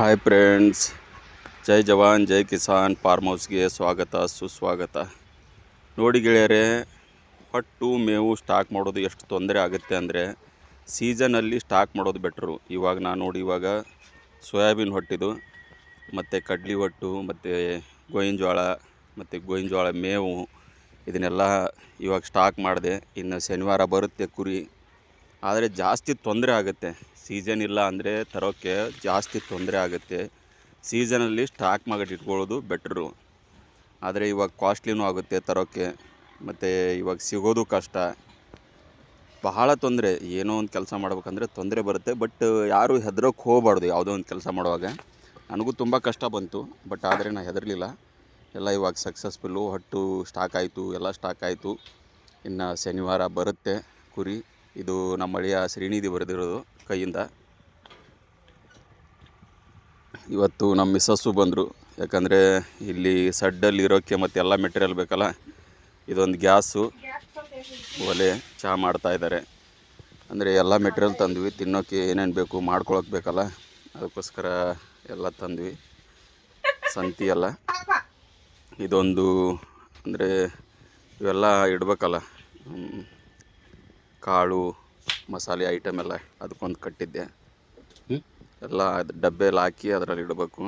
Hi friends ಜೈ ಜವಾನ್ ಜೈ ಕಿಸಾನ್ ಫಾರ್ಮ್ ಹೌಸ್ಗೆ ಸ್ವಾಗತ, ಸುಸ್ವಾಗತ. ನೋಡಿ ಗೆಳೆಯರೆ ಹೊಟ್ಟು ಮೇವು ಸ್ಟಾಕ್ ಮಾಡೋದು ಎಷ್ಟು ತೊಂದರೆ ಆಗುತ್ತೆ ಅಂದರೆ ಸೀಸನಲ್ಲಿ ಸ್ಟಾಕ್ ಮಾಡೋದು ಬೆಟ್ರು ಇವಾಗ ನಾನು ನೋಡಿ, ಇವಾಗ ಸೋಯಾಬೀನ್ ಹೊಟ್ಟಿದು, ಮತ್ತು ಕಡ್ಲಿ ಹೊಟ್ಟು, ಮತ್ತು ಗೋವಿನ ಜೋಳ ಮತ್ತು ಗೋವಿನ ಜೋಳ ಮೇವು, ಇದನ್ನೆಲ್ಲ ಇವಾಗ ಸ್ಟಾಕ್ ಮಾಡಿದೆ. ಇನ್ನು ಶನಿವಾರ ಬರುತ್ತೆ ಕುರಿ. ಆದರೆ ಜಾಸ್ತಿ ತೊಂದರೆ ಆಗುತ್ತೆ. ಸೀಸನ್ ಇಲ್ಲ ಅಂದರೆ ತರೋಕ್ಕೆ ಜಾಸ್ತಿ ತೊಂದರೆ ಆಗುತ್ತೆ. ಸೀಸನಲ್ಲಿ ಸ್ಟಾಕ್ ಮಾರ್ಕೆಟ್ ಇಟ್ಕೊಳ್ಳೋದು ಬೆಟ್ರು. ಆದರೆ ಇವಾಗ ಕಾಸ್ಟ್ಲಿನೂ ಆಗುತ್ತೆ ತರೋಕ್ಕೆ. ಮತ್ತು ಇವಾಗ ಸಿಗೋದು ಕಷ್ಟ. ಬಹಳ ತೊಂದರೆ. ಏನೋ ಒಂದು ಕೆಲಸ ಮಾಡ್ಬೇಕಂದ್ರೆ ತೊಂದರೆ ಬರುತ್ತೆ. ಬಟ್ ಯಾರು ಹೆದರೋಕ್ಕೆ ಹೋಗಬಾರ್ದು ಯಾವುದೋ ಒಂದು ಕೆಲಸ ಮಾಡುವಾಗ. ನನಗೂ ತುಂಬ ಕಷ್ಟ ಬಂತು. ಬಟ್ ಆದರೆ ನಾನು ಹೆದರಲಿಲ್ಲ. ಎಲ್ಲ ಇವಾಗ ಸಕ್ಸಸ್ಫುಲ್ಲು ಹೊಟ್ಟು ಸ್ಟಾಕ್ ಆಯಿತು. ಎಲ್ಲ ಸ್ಟಾಕ್ ಆಯಿತು. ಇನ್ನು ಶನಿವಾರ ಬರುತ್ತೆ ಕುರಿ. ಇದು ನಮ್ಮ ಅಳಿಯ ಶ್ರೀನಿಧಿ ಬರೆದಿರೋದು ಕೈಯಿಂದ. ಇವತ್ತು ನಮ್ಮ ಮಿಸ್ಸಸ್ಸು ಬಂದರು. ಯಾಕಂದರೆ ಇಲ್ಲಿ ಸಡ್ಡಲ್ಲಿ ಇರೋಕ್ಕೆ ಮತ್ತು ಎಲ್ಲ ಮೆಟೀರಿಯಲ್ ಬೇಕಲ್ಲ? ಇದೊಂದು ಗ್ಯಾಸು. ಒಲೆ, ಚಹಾ ಮಾಡ್ತಾ ಇದ್ದಾರೆ. ಅಂದರೆ ಎಲ್ಲ ಮೆಟೀರಿಯಲ್ ತಂದ್ವಿ. ತಿನ್ನೋಕ್ಕೆ ಏನೇನು ಬೇಕು ಮಾಡ್ಕೊಳಕ್ಕೆ ಬೇಕಲ್ಲ? ಅದಕ್ಕೋಸ್ಕರ ಎಲ್ಲ ತಂದ್ವಿ. ಸಂತಿ ಎಲ್ಲ. ಇದೊಂದು ಅಂದರೆ ಇವೆಲ್ಲ ಇಡಬೇಕಲ್ಲ. ಕಾಳು ಮಸಾಲೆ ಐಟಮ್ ಎಲ್ಲ ಅದಕ್ಕೊಂದು ಕಟ್ಟಿದ್ದೆ. ಎಲ್ಲ ಅದು ಡಬ್ಬೆಯಲ್ಲಿ ಹಾಕಿ ಅದರಲ್ಲಿ ಇಡಬೇಕು.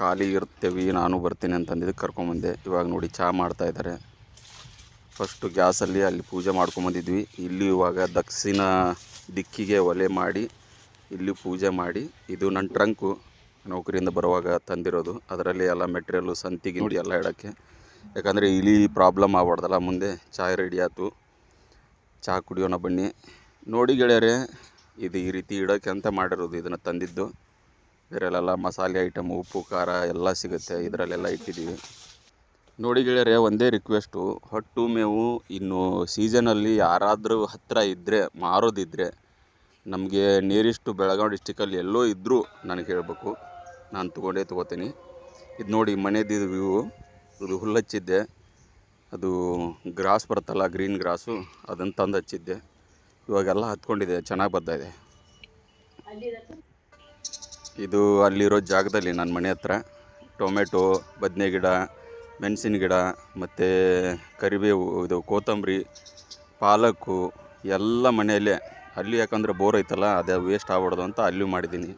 ಖಾಲಿ ಇರ್ತೇವೆ ನಾನು ಬರ್ತೀನಿ ಅಂತಂದಿದ್ದು ಕರ್ಕೊಂಬಂದೆ. ಇವಾಗ ನೋಡಿ ಚಹಾ ಮಾಡ್ತಾ ಇದ್ದಾರೆ ಫಸ್ಟು ಗ್ಯಾಸಲ್ಲಿ ಅಲ್ಲಿ ಪೂಜೆ ಮಾಡ್ಕೊಂಬಂದಿದ್ವಿ. ಇಲ್ಲಿ ಇವಾಗ ದಕ್ಷಿಣ ದಿಕ್ಕಿಗೆ ಒಲೆ ಮಾಡಿ ಇಲ್ಲಿ ಪೂಜೆ ಮಾಡಿ. ಇದು ನನ್ನ ಟ್ರಂಕು ನೌಕರಿಯಿಂದ ಬರುವಾಗ ತಂದಿರೋದು. ಅದರಲ್ಲಿ ಎಲ್ಲ ಮೆಟೀರಿಯಲ್ಲು ಸಂತಿಗೆ ನೋಡಿ. ಎಲ್ಲ ಇಡೋಕ್ಕೆ. ಯಾಕಂದರೆ ಇಲಿ ಪ್ರಾಬ್ಲಮ್ ಆಗ್ಬಾರ್ದಲ್ಲ ಮುಂದೆ. ಚಾಯ್ ರೆಡಿ ಆಯ್ತು. ಚಹಾ ಕುಡಿಯೋಣ ಬನ್ನಿ. ನೋಡಿ ಗೆಳೆಯರೆ, ಇದು ಈ ರೀತಿ ಇಡೋಕ್ಕೆ ಅಂತ ಮಾಡಿರೋದು ಇದನ್ನು ತಂದಿದ್ದು. ಇದರಲ್ಲೆಲ್ಲ ಮಸಾಲೆ ಐಟಮ್ ಉಪ್ಪು, ಖಾರ ಎಲ್ಲ ಸಿಗುತ್ತೆ. ಇದರಲ್ಲೆಲ್ಲ ಇಟ್ಟಿದ್ದೀವಿ. ನೋಡಿ ಗೆಳೆಯರೆ, ಒಂದೇ ರಿಕ್ವೆಸ್ಟು ಹೊಟ್ಟು, ಮೇವು, ಇನ್ನು ಸೀಸನಲ್ಲಿ ಯಾರಾದರೂ ಹತ್ತಿರ ಇದ್ದರೆ ಮಾರೋದಿದ್ದರೆ ನಮಗೆ ನೀರಿಷ್ಟು ಬೆಳಗಾವಿ ಡಿಸ್ಟಿಕಲ್ಲಿ ಎಲ್ಲೋ ಇದ್ದರೂ ನನಗೆ ಹೇಳಬೇಕು. ನಾನು ತೊಗೊಂಡೇ ತೊಗೋತೀನಿ. ಇದು ನೋಡಿ ಮನೆದಿದ್ದು ವ್ಯೂ ಇದು ಹುಲ್ಲು ಹಚ್ಚಿದ್ದೆ. ಅದು ಗ್ರಾಸ್ ಬರುತ್ತಲ್ಲ, ಗ್ರೀನ್ ಗ್ರಾಸು, ಅದನ್ನು ತಂದು ಹಚ್ಚಿದ್ದೆ. ಇವಾಗೆಲ್ಲ ಹತ್ಕೊಂಡಿದೆ, ಚೆನ್ನಾಗಿ ಬರ್ತಾ ಇದೆ. ಇದು ಅಲ್ಲಿರೋ ಜಾಗದಲ್ಲಿ ನನ್ನ ಮನೆ ಹತ್ರ. ಟೊಮೆಟೊ, ಬದನೆ ಗಿಡ, ಮೆಣಸಿನ ಗಿಡ, ಮತ್ತು ಕರಿಬೇವು, ಇದು ಕೊತ್ತಂಬರಿ, ಪಾಲಕ್ಕು, ಎಲ್ಲ ಮನೆಯಲ್ಲೇ. ಅಲ್ಲಿ ಯಾಕಂದರೆ ಬೋರ್ ಐತಲ್ಲ, ಅದೇ ವೇಸ್ಟ್ ಆಗ್ಬಾರ್ದು ಅಂತ ಅಲ್ಲಿ ಮಾಡಿದ್ದೀನಿ.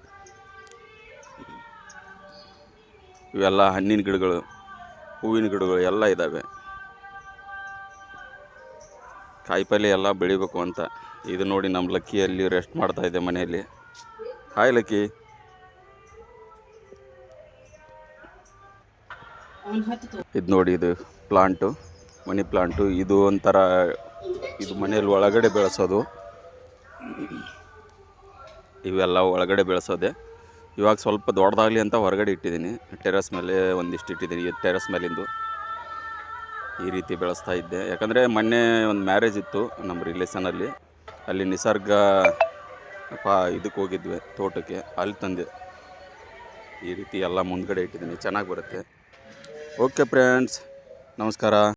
ಇವೆಲ್ಲ ಹಣ್ಣಿನ ಗಿಡಗಳು. ಹೂವಿನ ಗಿಡಗಳು ಎಲ್ಲ ಇದ್ದಾವೆ. ಕಾಯಿಪಲ್ಯ ಎಲ್ಲ ಬೆಳಿಬೇಕು ಅಂತ. ಇದು ನೋಡಿ ನಮ್ಮ ಲಕ್ಕಿಯಲ್ಲಿ ರೆಸ್ಟ್ ಮಾಡ್ತಾ ಇದೆ ಮನೆಯಲ್ಲಿ. Hi Lucky. ಇದು ನೋಡಿ ಇದು ಪ್ಲಾಂಟು ಮನಿ ಪ್ಲಾಂಟು ಇದು ಒಂಥರ ಇದು ಮನೆಯಲ್ಲಿ ಒಳಗಡೆ ಬೆಳೆಸೋದು. ಇವೆಲ್ಲ ಒಳಗಡೆ ಬೆಳೆಸೋದೆ. ಇವಾಗ ಸ್ವಲ್ಪ ದೊಡ್ಡದಾಗಲಿ ಅಂತ ಹೊರಗಡೆ ಇಟ್ಟಿದ್ದೀನಿ. ಟೆರೆಸ್ ಮೇಲೆ ಒಂದಿಷ್ಟು ಇಟ್ಟಿದ್ದೀನಿ. ಟೆರೆಸ್ ಮೇಲಿಂದು ಈ ರೀತಿ ಬೆಳೆಸ್ತಾ ಇದ್ದೆ. ಯಾಕಂದರೆ ಮೊನ್ನೆ ಒಂದು ಮ್ಯಾರೇಜ್ ಇತ್ತು ನಮ್ಮ ರಿಲೇಷನಲ್ಲಿ ಅಲ್ಲಿ. ನಿಸರ್ಗ ಪಾ ಇದಕ್ಕೆ ಹೋಗಿದ್ವಿ ತೋಟಕ್ಕೆ. ಅಲ್ಲಿ ತಂದೆ. ಈ ರೀತಿ ಎಲ್ಲ ಮುಂದ್ಗಡೆ ಇಟ್ಟಿದ್ದೀನಿ. ಚೆನ್ನಾಗಿ ಬರುತ್ತೆ. ಓಕೆ ಫ್ರೆಂಡ್ಸ್ ನಮಸ್ಕಾರ.